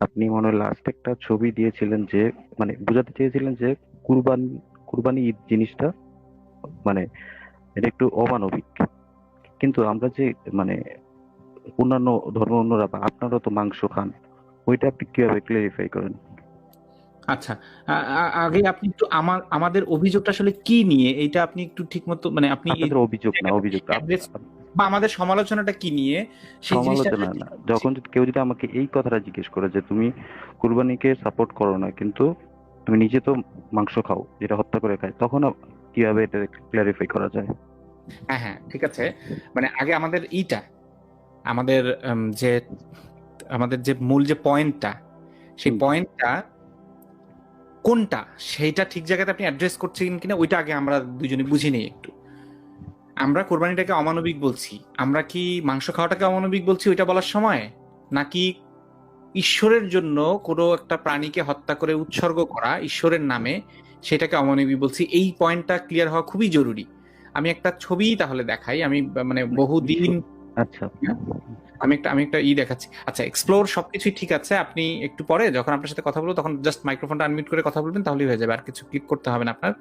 আপনি মনে হয় লাস্ট একটা ছবি দিয়েছিলেন যে মানে বোঝাতে চেয়েছিলেন যে কুরবান কুরবানি ঈদ জিনিসটা মানে এটা একটু অমানবিক। কিন্তু আমরা যে মানে অন্যান্য ধর্ম অন্যরা বা আপনারা তো মাংস খান ওইটা আপনি কীভাবে ক্লারিফাই করেন? আচ্ছা আগে আপনি একটু আমার আমাদের অভিযোগটা আসলে কি নিয়ে এইটা আপনি একটু ঠিক মতো মানে আপনি অভিযোগ না অভিযোগ বা আমাদের সমালোচনাটা কি নিয়ে? সেই জিনিসটা যখন কেউ যদি আমাকে এই কথাটা জিজ্ঞেস করে যে তুমি কুরবানিকে সাপোর্ট করো না কিন্তু তুমি নিজে তো মাংস খাও যেটা হত্যা করে খায় তখন কীভাবে এটা ক্লারিফাই করা যায়? হ্যাঁ হ্যাঁ ঠিক আছে। মানে আগে আমাদের ইটা আমাদের যে আমাদের যে মূল যে পয়েন্টটা সেই পয়েন্টটা কোনটা? সেইটা ঠিক জায়গাতে আপনি অ্যাড্রেস করছেন কিনা ওইটা আগে আমরা দুজনে বুঝি নেই একটু। আমরা কোরবানিটাকে অমানবিক বলছি। আমরা কি মাংস খাওয়াটাকে অমানবিক বলছি ওইটা বলার সময়? নাকি ঈশ্বরের জন্য কোনো একটা প্রাণীকে হত্যা করে উৎসর্গ করা ঈশ্বরের নামে সেটাকে অমানবিক বলছি? এই পয়েন্টটা ক্লিয়ার হওয়া খুবই জরুরি। আমি একটা ছবি তাহলে দেখাই। আমি মানে বহুদিন আচ্ছা। আমি একটা আমি একটা ই দেখাচ্ছি। আচ্ছা এক্সপ্লোর সবকিছুই ঠিক আছে। আপনি একটু পরে যখন আপনার সাথে কথা বলব তখন জাস্ট মাইক্রোফোনটা আনমিউট করে কথা বলবেন তাহলেই হয়ে যাবে। আর কিছু ক্লিক করতে হবে না আপনার।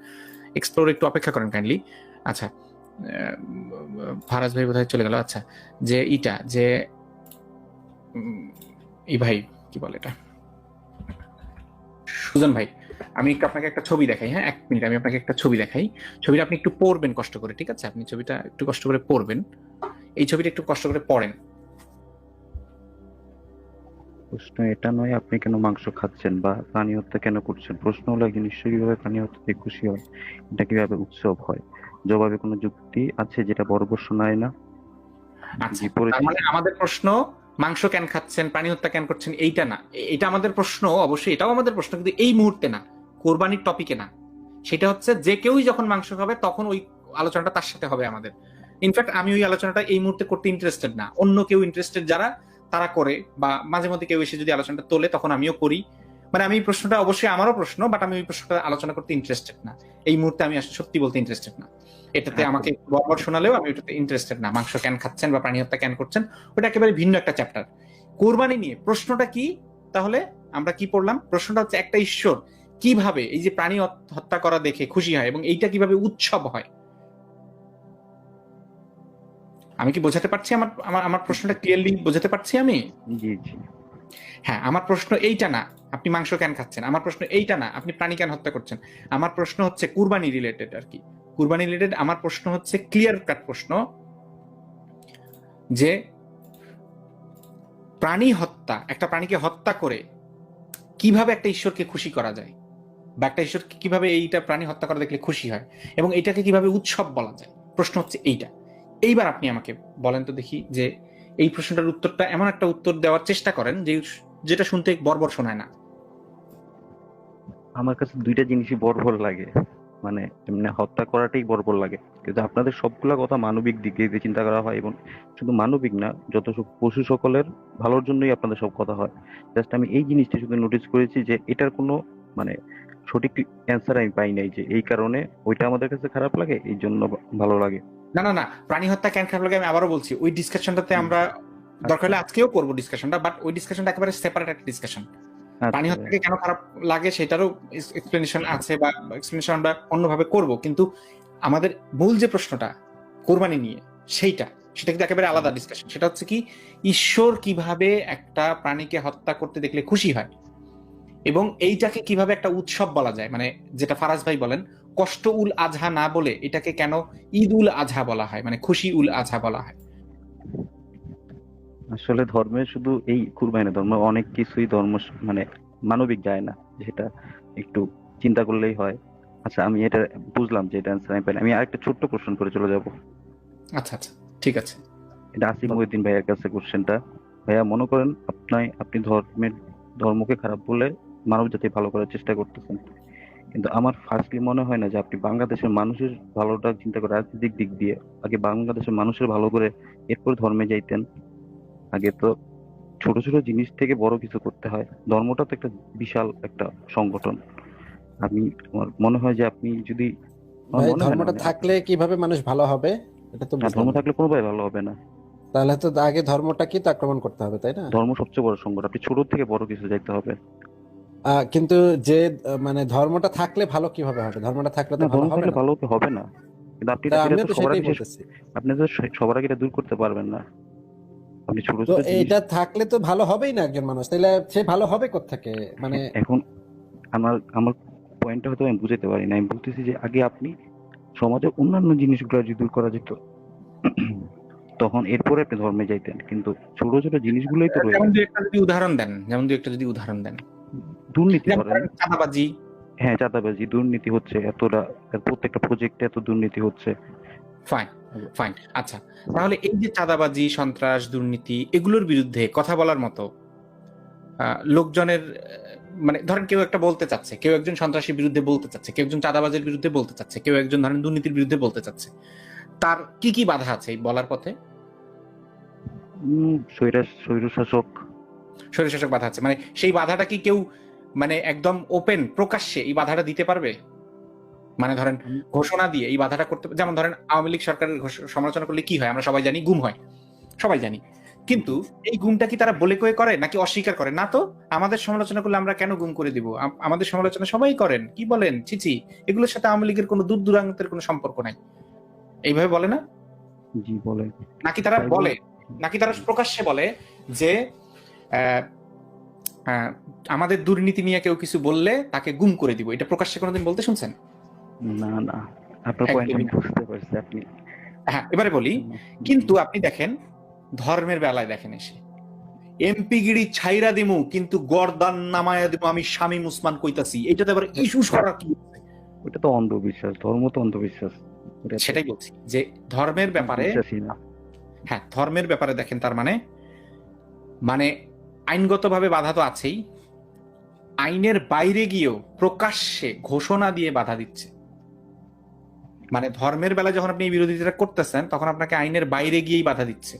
এক্সপ্লোর একটু অপেক্ষা করেন কাইন্ডলি আচ্ছা ফারাজ ভাই বোধহয় চলে গেল। আচ্ছা যে ইটা, যে ই ভাই কি বলে এটা? সুজন ভাই, আমি আপনাকে একটা ছবি দেখাই হ্যাঁ? এক মিনিট, আমি আপনাকে একটা ছবি দেখাই। ছবিটা আপনি একটু পড়বেন কষ্ট করে, ঠিক আছে? আপনি ছবিটা একটু কষ্ট করে পড়বেন। এই ছবিটা একটু কষ্ট করে পড়েন। প্রশ্ন এটা নয়, আপনি কেন মাংস খাচ্ছেন বা প্রাণী হত্যা কেন করছেন? প্রশ্ন হলো, একজন ঈশ্বর কীভাবে প্রাণী হত্যাতে খুশি হয়? এটা কীভাবে উৎসব হয়? জবাবে কোনো যুক্তি আছে যেটা বর্বর শোনায় না? আচ্ছা তার মানে আমাদের প্রশ্ন মাংস কেন খাচ্ছেন প্রাণী হত্যা কেন করছেন এইটা না। এটা আমাদের প্রশ্ন অবশ্যই এটাও আমাদের প্রশ্ন কিন্তু এই মুহূর্তে না। কোরবানির টপিকে না। সেটা হচ্ছে যে কেউই যখন মাংস খাবে তখন ওই আলোচনাটা তার সাথে হবে আমাদের। ইনফ্যাক্ট আমি ওই আলোচনাটা এই মুহূর্তে করতে ইন্টারেস্টেড না। অন্য কেউ ইন্টারেস্টেড যারা তারা করে বা মাঝে মধ্যে কেউ এসে যদি আলোচনাটা তোলে তখন আমিও করি। মানে আমি এই প্রশ্নটা অবশ্যই আমারও প্রশ্ন বাট আমি ওই প্রশ্নটা আলোচনা করতে ইন্টারেস্টেড না। এই মুহূর্তে আমি আসলে সত্যি বলতে ইন্টারেস্টেড না। এটাতে আচ্ছা। আমাকে বরবর শোনালেও আমি ওটাতে ইন্টারেস্টেড না। মাংস কেন খাচ্ছেন বা প্রাণী হত্যা কেন করছেন ওটা একেবারে ভিন্ন একটা চ্যাপ্টার কোরবানি নিয়ে প্রশ্নটা কি? তাহলে আমরা কি পড়লাম? প্রশ্নটা হচ্ছে একটা ঈশ্বর কীভাবে এই যে প্রাণী হত্যা করা দেখে খুশি হয় এবং এইটা কীভাবে উৎসব হয়? আমি কি বোঝাতে পারছি আমার আমার আমার প্রশ্নটা ক্লিয়ারলি বোঝাতে পারছি আমি? জি জি। হ্যাঁ আমার প্রশ্ন এইটা না আপনি মাংস কেন খাচ্ছেন? আমার প্রশ্ন এইটা না আপনি প্রাণী কেন হত্যা করছেন? আমার প্রশ্ন হচ্ছে কুরবানি রিলেটেড আর কি। কুরবানি রিলেটেড আমার প্রশ্ন হচ্ছে ক্লিয়ার কাট প্রশ্ন যে প্রাণী হত্যা, একটা প্রাণীকে হত্যা করে কীভাবে একটা ঈশ্বরকে খুশি করা যায়? বা একটা ঈশ্বরকে কীভাবে এইটা প্রাণী হত্যা করা দেখলে খুশি হয়? এবং এটাকে কীভাবে উৎসব বলা যায়? প্রশ্ন হচ্ছে এইটা। এইবার আপনি আমাকে বলেন তো দেখি যে এই প্রশ্নটার উত্তরটা এমন একটা উত্তর দেওয়ার চেষ্টা করেন যে যেটা শুনতে বর্বর শোনায় না। আমার কাছে দুইটা জিনিসই বর্বর লাগে। মানে এমনি হত্যা করাটাই বর্বর লাগে। কিন্তু আপনাদের সবগুলা কথা মানবিক দিকে দিয়ে চিন্তা করা হয় এবং শুধু মানবিক না যত সব পশু সকলের ভালোর জন্যই আপনাদের সব কথা হয়। জাস্ট আমি এই জিনিসটা শুধু নোটিস করেছি যে এটার কোনো মানে সঠিক অ্যান্সার আমি পাই নাই যে এই কারণে ওইটা আমাদের কাছে খারাপ লাগে এই জন্য ভালো লাগে। না না না প্রাণী হত্যা কেন খারাপ লাগে আমি আবারও বলছি ওই ডিসকাশনটাতে আমরা দরকার হলে আজকেও করব ডিসকাশনটা বাট ওই ডিসকাশনটা একেবারে সেপারেট একটা ডিসকাশন আচ্ছা, কেন খারাপ লাগে সেটারও এক্সপ্লেনেশন আছে বা এক্সপ্লেনেশন আমরা অন্যভাবে করব। কিন্তু আমাদের মূল যে প্রশ্নটা কোরবানি নিয়ে সেইটা সেটা কিন্তু একেবারে আলাদা ডিসকাশন সেটা হচ্ছে কি ঈশ্বর কীভাবে একটা প্রাণীকে হত্যা করতে দেখলে খুশি হয়? এবং এইটাকে কীভাবে একটা উৎসব বলা যায়? মানে যেটা ফারাজ ভাই বলেন কষ্ট উল আজহা না বলে এটাকে কেন ঈদ উল আজহা বলা হয়? মানে খুশি উল আজহা বলা হয়। আসলে ধর্মের শুধু এই কুরবানি ধর্ম অনেক কিছুই ধর্ম মানে মানবিক যায় না যেটা একটু চিন্তা করলেই হয়। আচ্ছা আমি এটা বুঝলাম যে এটা অ্যান্সার আমি পাইলাম আমি আরেকটা ছোট্ট কোশ্চেন করে চলে যাব। আচ্ছা আচ্ছা ঠিক আছে। এটা আসিফ মহিউদ্দিন ভাইয়ের কাছে কোশ্চেনটা ভাইয়া মনে করেন আপনি আপনি ধর্মের ধর্মকে খারাপ বলে মানব জাতি ভালো করার চেষ্টা করতেছেন। কিন্তু আমার ফার্স্টলি মনে হয় না যে আপনি বাংলাদেশের মানুষের ভালোটা চিন্তা করে রাজনৈতিক দিক দিয়ে আগে বাংলাদেশের মানুষের ভালো করে এরপর ধর্মে যাইতেন। আগে তো ছোট ছোট জিনিস থেকে বড় কিছু করতে হয়। ধর্মটা তো একটা বিশাল একটা সংগঠন। আমি আমার মনে হয় যে আপনি যদি ধর্মটা মানে- থাকলে কীভাবে মানুষ ভালো হবে? এটা তো ধর্ম। থাকলে কোনোভাবে ভালো হবে না। তাহলে তো আগে ধর্মটাকে তো আক্রমণ করতে হবে তাই না? ধর্ম সবচেয়ে বড় সংকট। আপনি ছোট থেকে বড় কিছু দেখতে হবে। কিন্তু যে মানে ধর্মটা থাকলে ভালো কীভাবে হবে? ধর্মটা থাকলে তো ভালো হবে না। ভালো হবে না। কিন্তু আপনি আপনি তো সবার আগে এটা দূর করতে পারবেন না। আপনি ছোট তো জিনিস থাকলে তো ভালো হবেই না একজন মানুষ। তাহলে সে ভালো হবে কোত্থেকে? মানে এখন আমার আমার পয়েন্টটা হয়তো আমি বুঝাতে পারি না। আমি বলতেছি যে আগে আপনি সমাজের অন্যান্য জিনিসগুলো যদি দূর করা যেত তখন এরপরে আপনি ধর্মে যাইতেন। কিন্তু ছোট ছোট জিনিসগুলোই তো রয়ে যেমন গেছে। দু একটা যদি উদাহরণ দেন যেমন দু একটা যদি উদাহরণ দেন। দুর্নীতি করেন চাঁদাবাজি। হ্যাঁ চাঁদাবাজি দুর্নীতি হচ্ছে এতটা প্রত্যেকটা প্রজেক্টে এত দুর্নীতি হচ্ছে। ফাইন ফাইন আচ্ছা তাহলে এই যে চাঁদাবাজি সন্ত্রাস দুর্নীতি এগুলোর বিরুদ্ধে কথা বলার মতো লোকজনের মানে ধরেন কেউ একটা বলতে চাচ্ছে কেউ একজন সন্ত্রাসীর বিরুদ্ধে বলতে চাচ্ছে কেউ একজন চাঁদাবাজের বিরুদ্ধে বলতে চাচ্ছে কেউ একজন ধরেন দুর্নীতির বিরুদ্ধে বলতে চাচ্ছে তার কি কি বাধা আছে এই বলার পথে? স্বৈরশাসক। স্বৈরশাসক বাধা আছে মানে সেই বাধাটা কি কেউ মানে একদম ওপেন প্রকাশ্যে এই বাধাটা দিতে পারবে? মানে ধরেন ঘোষণা দিয়ে এই বাধাটা করতে যেমন ধরেন আওয়ামী লীগ সরকারের সমালোচনা করলে কি হয়? আমরা সবাই জানি গুম হয়। সবাই জানি। কিন্তু এই গুমটা কি তারা বলে কয়ে করে নাকি অস্বীকার করে? না তো আমাদের সমালোচনা করলে আমরা কেন গুম করে দিব? আমাদের সমালোচনা সবাই করেন। কি বলেন? চিচি এগুলোর সাথে আওয়ামী লীগের কোনো দূর দূরান্তের কোনো সম্পর্ক নাই। এইভাবে বলে না? জি বলে। নাকি তারা বলে? নাকি তারা প্রকাশ্যে বলে যে আহ, আহ, আমাদের দুর্নীতি নিয়ে কেউ কিছু বললে তাকে গুম করে দিব। এটা প্রকাশ্যে কোনোদিন বলতে শুনছেন? না না। আপনার পয়েন্ট আমি বুঝতে পারছি আপনি হ্যাঁ এবারে বলি কিন্তু আপনি দেখেন ধর্মের বেলায় দেখেন এসে। এমপি গিরি ছাইরা দিমু কিন্তু গর্দান নামায়া দিমু আমি স্বামী মুসমান কইতাছি। এটাতে আবার ইস্যুস করার কি? ওটা তো অন্ধবিশ্বাস ধর্ম তো অন্ধবিশ্বাস। সেটাই বলছি যে ধর্মের ব্যাপারে হ্যাঁ ধর্মের ব্যাপারে দেখেন তার মানে মানে আইনগতভাবে বাধা তো আছেই আইনের বাইরে গিয়েও প্রকাশ্যে ঘোষণা দিয়ে বাধা দিচ্ছে। মানে ধর্মের বেলা যখন আপনি এই বিরোধিতা করতেছেন, তখন আপনাকে আইনের বাইরে গিয়েই বাধা দিচ্ছে।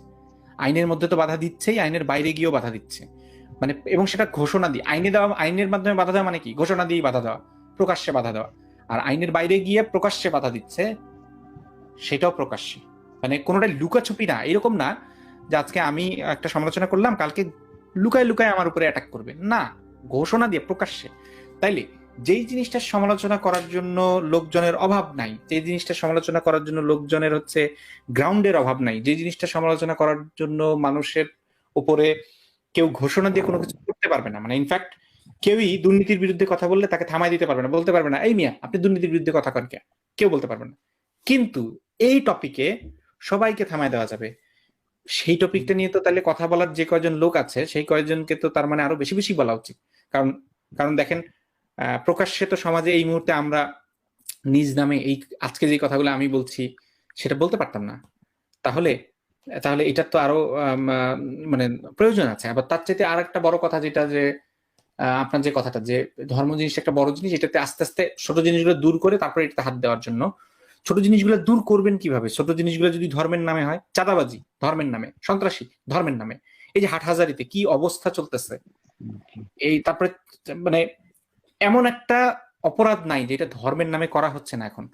আইনের মধ্যে তো বাধা দিচ্ছেই, আইনের বাইরে গিয়েও বাধা দিচ্ছে। মানে এবং সেটা ঘোষণা দিয়ে, আইনে দেওয়া, আইনের মাধ্যমে বাধা দেওয়া মানে কি? ঘোষণা দিয়েই বাধা দেওয়া, প্রকাশ্যে বাধা দেওয়া। আর আইনের বাইরে গিয়ে প্রকাশ্যে বাধা দিচ্ছে, সেটাও প্রকাশ্যে। মানে কোনোটাই লুকাছুপি না, এরকম না যে আজকে আমি একটা সমালোচনা করলাম, কালকে লুকায় লুকায় আমার উপরে অ্যাটাক করবে। না, ঘোষণা দিয়ে প্রকাশ্যে। তাইলে যেই জিনিসটার সমালোচনা করার জন্য লোকজনের অভাব নাই যে জিনিসটা সমালোচনা করার জন্য লোকজনের হচ্ছে গ্রাউন্ডের অভাব নাই যে জিনিসটা সমালোচনা করার জন্য মানুষের উপরে কেউ ঘোষণা দিয়ে কোনো কিছু করতে পারবে না। মানে ইনফ্যাক্ট কেউই দুর্নীতির বিরুদ্ধে কথা বললে তাকে থামাই দিতে পারবে না, বলতে পারবে না, এই মিয়া, আপনি দুর্নীতির বিরুদ্ধে কথা কন কে কেউ বলতে পারবে না। কিন্তু এই টপিকে সবাইকে থামায় দেওয়া যাবে। সেই টপিকটা নিয়ে তো তাহলে কথা বলার যে কয়জন লোক আছে, সেই কয়জনকে তো তার মানে আরও বেশি বেশি বলা উচিত। কারণ কারণ দেখেন প্রকাশ্যে তো সমাজে এই মুহূর্তে আমরা নিজ নামে এই আজকে যে কথাগুলো আমি বলছি সেটা বলতে পারতাম না। তাহলে তাহলে এটার তো আরও মানে প্রয়োজন আছে। আবার তার চাইতে আর একটা বড় কথা যেটা যে আপনার যে কথাটা যে ধর্ম জিনিস একটা বড় জিনিস এটাতে আস্তে আস্তে ছোট জিনিসগুলো দূর করে তারপরে এটাতে হাত দেওয়ার জন্য। ছোট জিনিসগুলো দূর করবেন কীভাবে? ছোট জিনিসগুলো যদি ধর্মের নামে হয় চাঁদাবাজি ধর্মের নামে সন্ত্রাসী ধর্মের নামে। এই যে হাটহাজারিতে কি অবস্থা চলতেছে? এই তারপরে মানে এমন একটা অপরাধ নাই যেটা ধর্মের নামে করা হচ্ছে না এখন।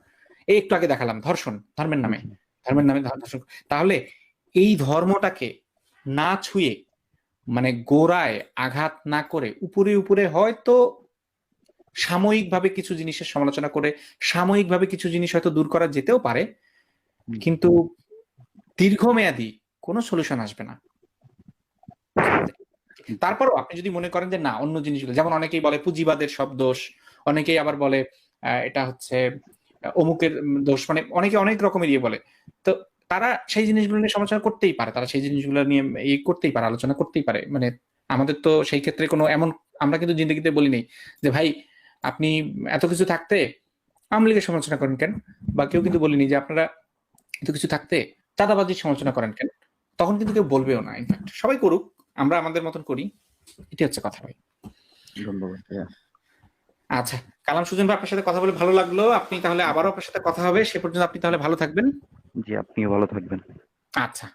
এই একটু আগে দেখালাম ধর্ষণ ধর্মের নামে। ধর্মের নামে ধর্ষণ। তাহলে এই ধর্মটাকে না ছুঁয়ে মানে গোড়ায় আঘাত না করে উপরে উপরে হয়তো সাময়িকভাবে কিছু জিনিসের সমালোচনা করে সাময়িকভাবে কিছু জিনিস হয়তো দূর করা যেতেও পারে কিন্তু দীর্ঘমেয়াদী কোনো সলিউশন আসবে না। তারপরও আপনি যদি মনে করেন যে না, অন্য জিনিসগুলো, যেমন অনেকেই বলে পুঁজিবাদের সব দোষ, অনেকেই আবার বলে এটা হচ্ছে অমুকের দোষ মানে অনেকে অনেক রকমের ইয়ে বলে। তো তারা সেই জিনিসগুলো নিয়ে সমালোচনা করতেই পারে, তারা সেই জিনিসগুলো নিয়ে ইয়ে করতেই পারে, আলোচনা করতেই পারে। মানে আমাদের তো সেই ক্ষেত্রে কোনো এমন, আমরা কিন্তু জিন্দগিতে বলি নেই যে, ভাই, আপনি এত কিছু থাকতে আওয়ামী লীগের সমালোচনা করেন কেন? বা কেউ কিন্তু বলিনি যে, আপনারা এত কিছু থাকতে চাঁদাবাজির সমালোচনা করেন কেন? তখন কিন্তু কেউ বলবেও না ইনফ্যাক্ট সবাই করুক আমরা আমাদের মতন করি এটা হচ্ছে কথা ভাই। ধন্যবাদ আচ্ছা কালাম সুজন ভাই আপনার সাথে কথা বলে ভালো লাগল। আপনি তাহলে আবারও আপনার সাথে কথা হবে। সে পর্যন্ত আপনি তাহলে ভালো থাকবেন। জি আপনিও ভালো থাকবেন। আচ্ছা।